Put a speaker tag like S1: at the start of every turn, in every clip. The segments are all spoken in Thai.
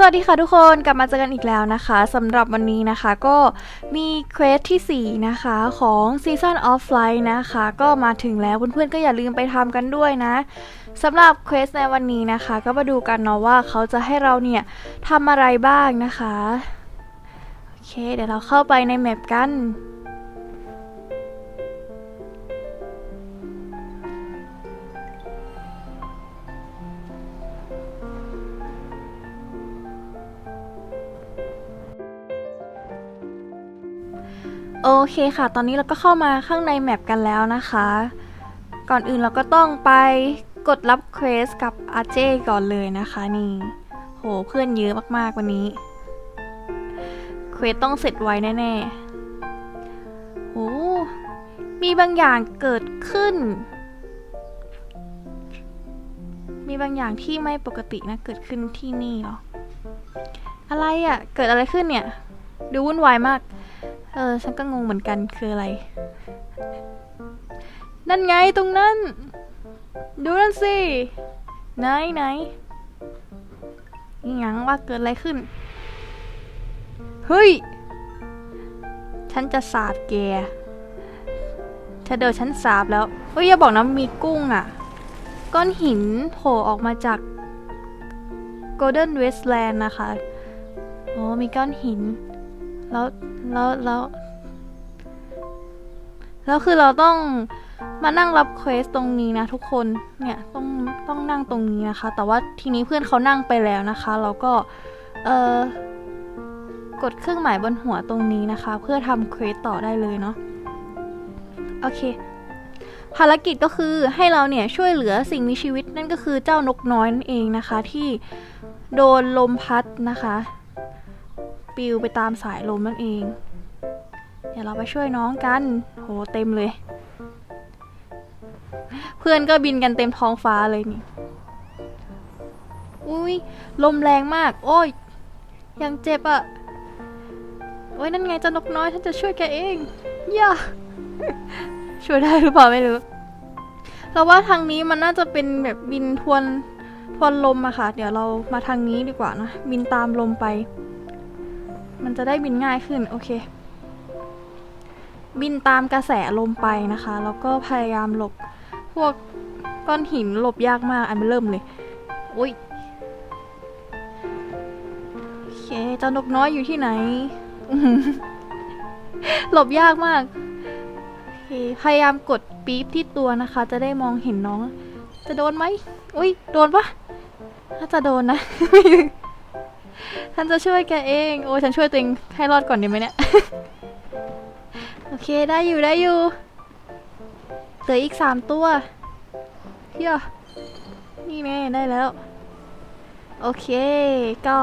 S1: สวัสดีค่ะทุกคนกลับมาเจอกันอีกแล้วนะคะสำหรับวันนี้นะคะก็มีเควสที่ 4 นะคะของ Season of Flight นะคะ ก็มาถึงแล้วเพื่อนๆก็อย่าลืมไปทำกันด้วยนะสำหรับเควสในวันนี้นะคะ ก็มาดูกันเนาะว่าเขาจะให้เราเนี่ยทำอะไรบ้างนะคะ โอเค เดี๋ยวเราเข้าไปในแมปกัน โอเคค่ะ ตอนนี้เราก็เข้ามาข้างในแมปกันแล้วนะคะ ก่อนอื่นเราก็ต้องไปกดรับเควสกับอาเจก่อนเลยนะคะนี่ โหเพื่อนเยอะมากๆวันนี้ เควสต้องเสร็จไวแน่ๆโหมีบางอย่างเกิดขึ้น มีบางอย่างที่ไม่ปกตินะ เกิดขึ้นที่นี่หรอ อะไรอะ่ะ เกิดอะไรขึ้นเนี่ย ดูวุ่นวายมาก ออ ฉันก็งงเหมือนกันคืออะไร นั่นไงตรงนั้น ดูนั่นสิ ไหนไหนนี่ยังว่าเกิดอะไรขึ้น เฮ้ย ฉันจะสาบแกถ้าเดี๋ยวฉันสาบแล้ว เฮ้ย อย่าบอกนะมีกุ้งอะ่ะ ก้อนหินโผล่ออกมาจาก Golden Westland นะคะโอ้มีก้อนหิน แล้ว แล้วแล้วแล้วคือเราต้องมานั่งรับเควสตรงนี้นะทุกคนเนี่ยต้องต้องนั่งตรงนี้นะคะ แต่ว่าทีนี้เพื่อนเขานั่งไปแล้วนะคะ เราก็เออกดเครื่องหมายบนหัวตรงนี้นะคะ เพื่อทำเควสต่อได้เลยเนาะโอเค ภารกิจก็คือให้เราเนี่ยช่วยเหลือสิ่งมีชีวิตนั่นก็คือเจ้านกน้อยนั่นเองนะคะ ที่โดนลมพัดนะคะ ปลิวไปตามสายลมนั่นเอง เดี๋ยวเราไปช่วยน้องกัน โหเต็มเลย เพื่อนก็บินกันเต็มท้องฟ้าเลยนี่ อุ้ยลมแรงมาก โอ้ย ยังเจ็บอะ่ะ โอ้ยนั่นไงจ้านกน้อยฉันจะช่วยแกเอง ย่า ช่วยได้หรือเปล่าไม่รู้ เราว่าทางนี้มันน่าจะเป็นแบบบินทวนทวนลมอะค่ะ เดี๋ยวเรามาทางนี้ดีกว่านะ บินตามลมไป มันจะได้บินง่ายขึ้น โอเค บินตามกระแสลมไปนะคะ แล้วก็พยายามหลบพวกก้อนหินหลบยากมาก อันเริ่มเลยอุ้ยโอเคเจ้านกน้อยอยู่ที่ไหนอื้อหือหลบยากมากโอเคพยายามกดปี๊บที่ตัวนะคะ จะได้มองเห็นน้อง จะโดนไหมอุ้ยโดนปะถ้าจะโดนนะ ฉันจะช่วยแกเอง โอ้ฉันช่วยตัวเองให้รอดก่อนดีไหมเนี่ย โอเคได้อยู่ได้อยู่ เหลืออีกสามตัวเฮียนี่แน่ได้แล้ว โอเค ก็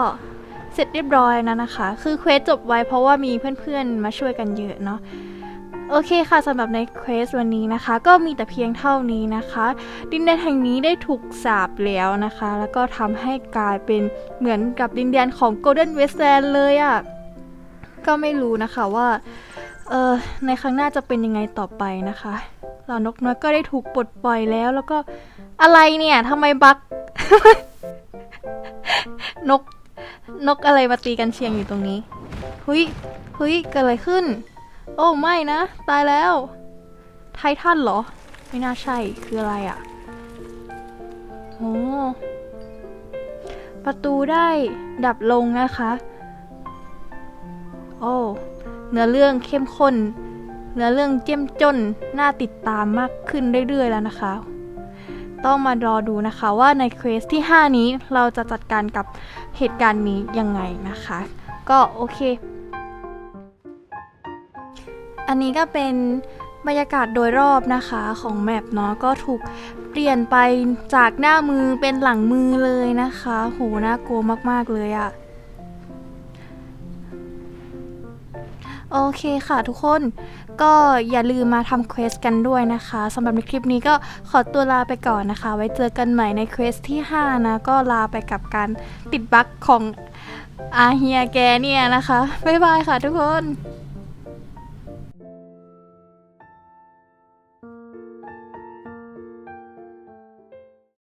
S1: เสร็จเรียบร้อยนะนะคะ คือเควสจบไวเพราะว่ามีเพื่อนๆมาช่วยกันเยอะเนาะ โอเคค่ะสำหรับในเควสวันนี้นะคะ ก็มีแต่เพียงเท่านี้นะคะ ดินแดนแห่งนี้ได้ถูกสาบแล้วนะคะ แล้วก็ทำให้กลายเป็นเหมือนกับดินแดนของ Golden Westland เลยอะ่ะ ก็ไม่รู้นะคะว่าเออในครั้งหน้าจะเป็นยังไงต่อไปนะคะเหล่านกน้อยก็ได้ถูกปลดปล่อยแล้ว แล้วก็อะไรเนี่ยทำไมบัก นกนกอะไรมาตีกันเชียงอยู่ตรงนี้เฮ้ยเฮ้ยเกิดอะไรขึ้น โอ้ไม่นะ ตายแล้ว ไททันเหรอ ไม่น่าใช่คืออะไรอะ่ะโอ้ประตูได้ดับลงนะคะ โอ้ เนื้อเรื่องเข้มข้น เนื้อเรื่องเจ้มจน น่าติดตามมากขึ้นเรื่อยๆแล้วนะคะ ต้องมารอดูนะคะว่าในเควสที่ 5 นี้เราจะจัดการกับเหตุการณ์นี้ยังไงนะคะ ก็โอเค อันนี้ก็เป็นบรรยากาศโดยรอบนะคะของแมปเนาะก็ถูกเปลี่ยนไปจากหน้ามือเป็นหลังมือเลยนะคะ โหน่ากลัวมาก ๆ เลยอะโอเคค่ะทุกคนก็อย่าลืมมาทำเควสกันด้วยนะคะสำหรับในคลิปนี้ก็ขอตัวลาไปก่อนนะคะ ไว้เจอกันใหม่ในเควสที่ 5 นะ ก็ลาไปกับการติดบั๊กของอาเฮียแกเนี่ยนะคะ บ๊ายบายค่ะทุกคน